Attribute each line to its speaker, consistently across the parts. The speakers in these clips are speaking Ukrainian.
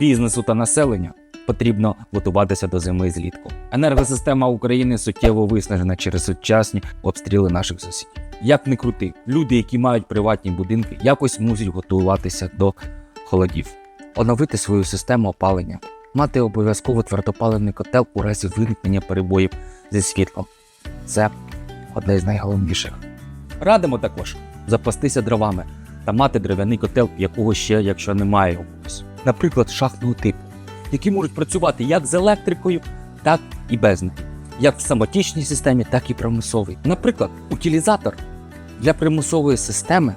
Speaker 1: бізнесу та населення потрібно готуватися до зими злітку. Енергосистема України суттєво виснажена через сучасні обстріли наших сусідів. Як не крути, люди, які мають приватні будинки, якось мусять готуватися до холодів, оновити свою систему опалення, мати обов'язково твердопаливний котел у разі виникнення перебоїв зі світлом. Це одне з найголовніших. Радимо також запастися дровами та мати дерев'яний котел, якого ще, якщо немає у. Наприклад, шахтного типу, які можуть працювати як з електрикою, так і без неї, як в самотічній системі, так і примусовій. Наприклад, утилізатор для примусової системи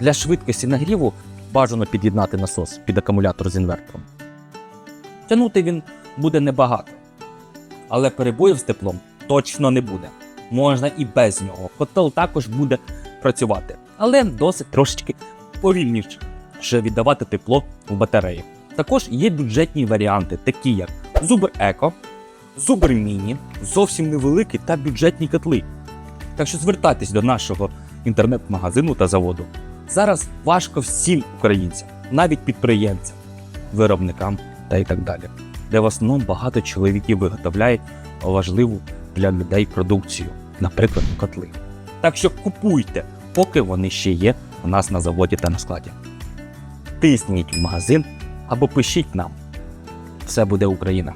Speaker 1: для швидкості нагріву бажано під'єднати насос під акумулятор з інвертором. Тягнути він буде небагато, але перебоїв з теплом точно не буде. Можна і без нього. Котел також буде працювати, але досить трошечки повільніше, щоб віддавати тепло в батареї. Також є бюджетні варіанти, такі як Зубр Еко, Зубр Міні, зовсім невеликі та бюджетні котли. Так що звертайтесь до нашого інтернет-магазину та заводу. Зараз важко всім українцям, навіть підприємцям, виробникам та і так далі, де в основному багато чоловіків виготовляють важливу для людей продукцію, наприклад, котли. Так що купуйте, поки вони ще є у нас на заводі та на складі. Тисніть в магазин або пишіть нам. Все буде Україна.